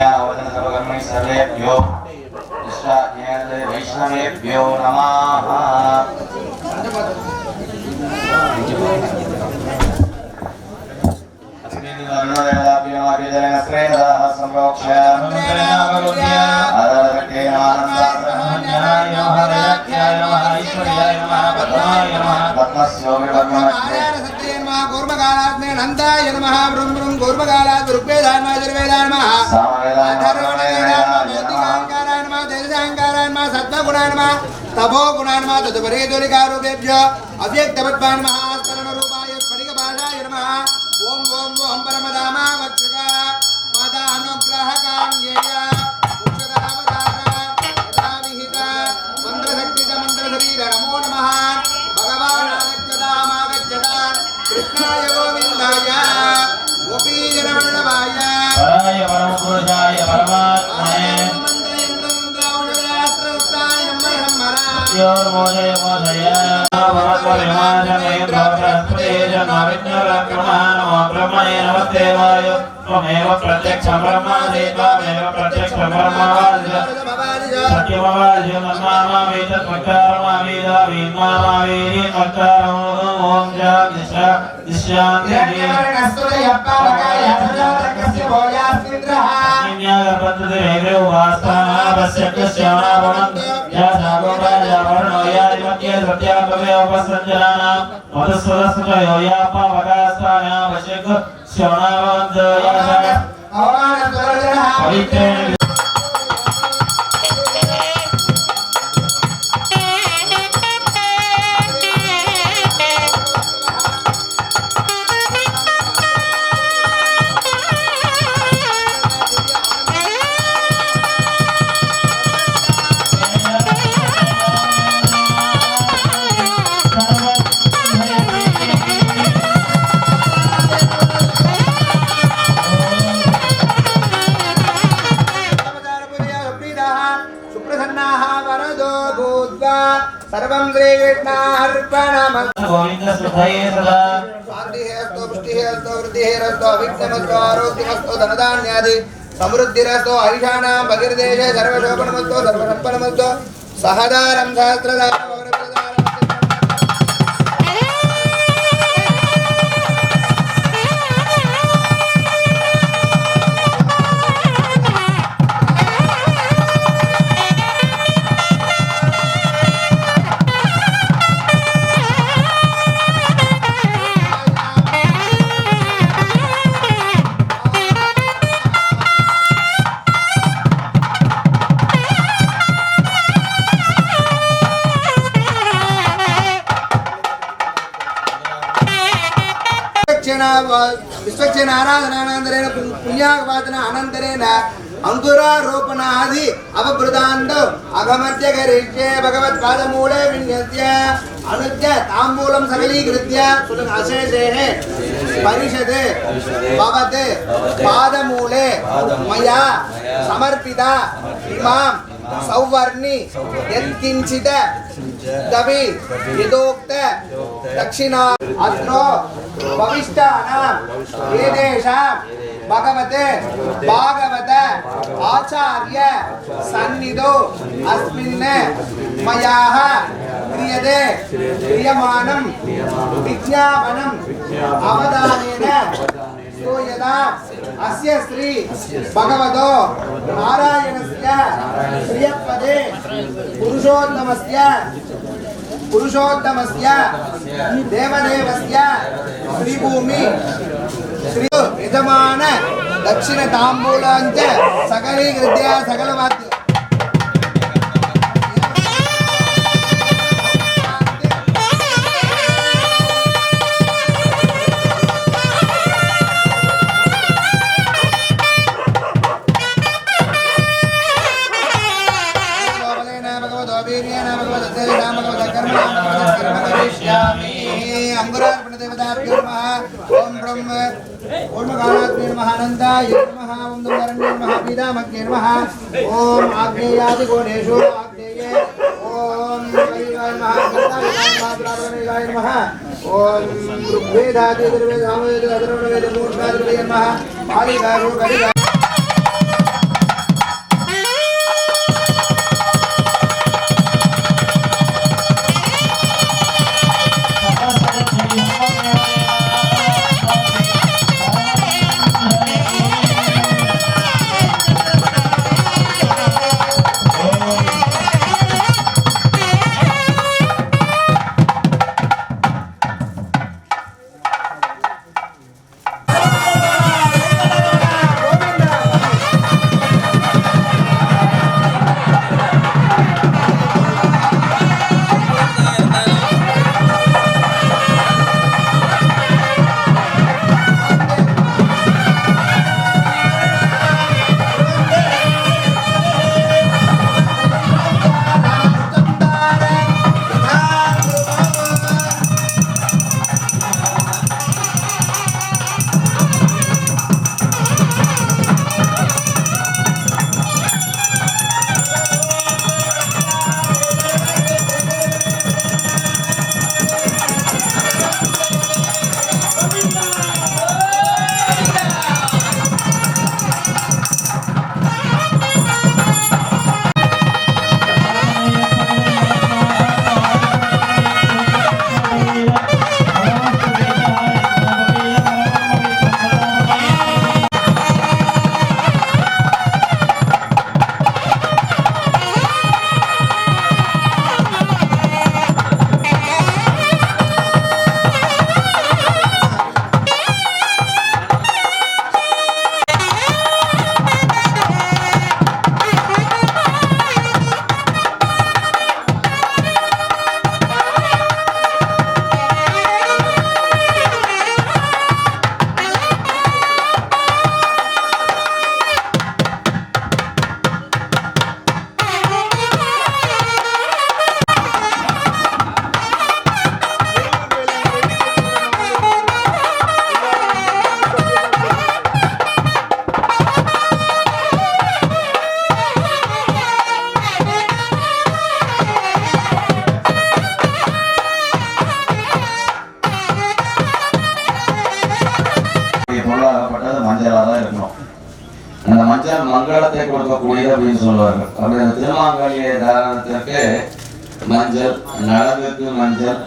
सर्वेभ्यो वैष्णवेभ्यो नमः पद्मस्योमि पद्म కూర్మకాలాత్మే నందాయ నమః బృం బృం కూర్మకాలాత్ ఋగ్వేదాయ నమః యజుర్వేదాయ నమః తేజసాంకారాయ నమః సత్వగుణాయ నమః తపోగుణాయ నమః తదుపరి తులికారూపేభ్యో అవ్యక్తపద్మాయ నమః స్తరణరూపాయ స్ఫటికపాశాయ నమః ఓం ఓం ఓం పరమదామా వక్షుక మదానుగ్రహకాంగేయ Yeah. देवाय। त्वमेव प्रत्यक्ष ब्रह्मासि त्वमेव प्रत्यक्ष ब्रह्मासि सत्यमवाजि ममामामि तत्वकारमामि दामि मामामि अकारम् ॐ जाग्निश दिश्यामि सत्यापमे उपसञ्जनानां मधुसुरसुतयो या पावकास्थानावशेख Shana Vandana Shana Vandana సర్వం శ్రీకృష్ణార్పణమస్తు గోవింద సుధయే సదా శాంతిహేస్తు పుష్టిహేస్తు వృద్ధిహేరస్తు అవిఘ్నమస్తు ఆరోగ్యమస్తు ధనధాన్యాది సమృద్ధిరస్తు ఐషాణాం బహిర్దేశే సర్వశోభనమస్తు సర్వసంపన్నమస్తు సహదారం సహస్రదారం విశ్వక్షణ ఆరాధనానంతరేణ పుణ్యావాదన అనంతరేణ అంకురారోపణాది అవభృతాంతో అగమధ్య గరిష్యే భగవత్పాదమూలే విన్యస్య అనుజ్య తాంబూలం సకలీకృత్య అశేషే పరిషద్ భవత్ పాదమూలే మయా సమర్పిత ఇమాం సౌవర్ణి యత్కించిత దవి యదోక్త దక్షిణా అత్రో பவிஷ்டானாம் ஏதேஷாம். பகவத். பாகவத. ஆச்சாரிய. சந்நிதோ. அஸ்மின் மயாக. கிரியதே. கிரியமானம். விஜயாபனம் அவதானேன. ஸ்தூயதாம் அஸ்ய ஸ்ரீ. பகவதோ. நாராயணஸ்ய. பிரியப்பதே. புருஷோத்தமஸ்ய. పురుషోత్తమస్య పురుషోత్తమస్య దేవదేవస్య శ్రీభూమి శ్రీ యజమాన దక్షిణ తాంబూలాంచ సకలీకృత్య సకల వాద్య ओम गानाग्ने नमः नन्दाय नमः ओम दण्डरण्ये नमः पीतामग्ने नमः ओम आग्नेयादि गोणेषु आग्नेये। ओम वैगाय नमः गताय नमः। द्रावणेगाय नमः ओम ऋग्वेदादि दुर्वेदामवेद अधर्वणवेद मूर्धादि नमः पालिगाय रोगाय மங்களத்தை அப்படின்னு சொல்லுவாங்க. அப்படி அந்த திருமாங்கல்ய தாரணத்திற்கு மஞ்சள் நலங்குக்கு மஞ்சள்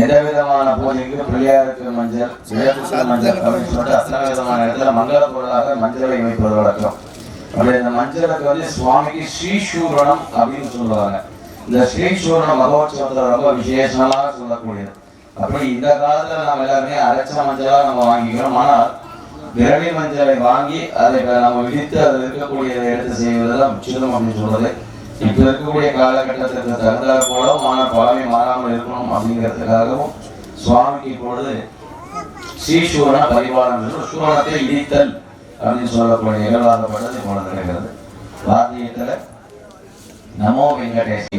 எந்த விதமான பூஜைக்கு பிள்ளையாருக்கு மஞ்சள் இழப்புக்கு மஞ்சள் அப்படின்னு சொல்லிட்டு அத்தனை விதமான இடத்துல மங்கள பொருளாக மஞ்சளை வைப்பது வழக்கம். அப்படி இந்த மஞ்சளுக்கு வந்து சுவாமிக்கு ஸ்ரீசூரணம் அப்படின்னு சொல்லுவாங்க. இந்த ஸ்ரீசூரணம் மகோத்சவத்தில் ரொம்ப விசேஷமாக சொல்லக்கூடியது. அப்படி இந்த காலத்துல நம்ம எல்லாருமே அரைச்ச மஞ்சளாக நம்ம வாங்கிக்கிறோம். ஆனால் விரவி மஞ்சளை வாங்கி அதை நம்ம விதித்து அதில் இருக்கக்கூடியதை எடுத்து செய்வதெல்லாம் முற்றிலும் அப்படின்னு சொல்றது. இப்போ இருக்கக்கூடிய காலகட்டத்திற்கு தகுந்தாற் கூட மான பழமை மாறாமல் இருக்கணும் அப்படிங்கிறதுக்காகவும் சுவாமிக்கு இப்பொழுது ஸ்ரீசூரண பரிபாலனம் என்று சூரணத்தை இடித்தல் அப்படின்னு சொல்லக்கூடிய நிகழ்வாகப்பட்டது இப்பொழுது நடக்கிறது வாத்தியத்துல நமோ வெங்கடேசி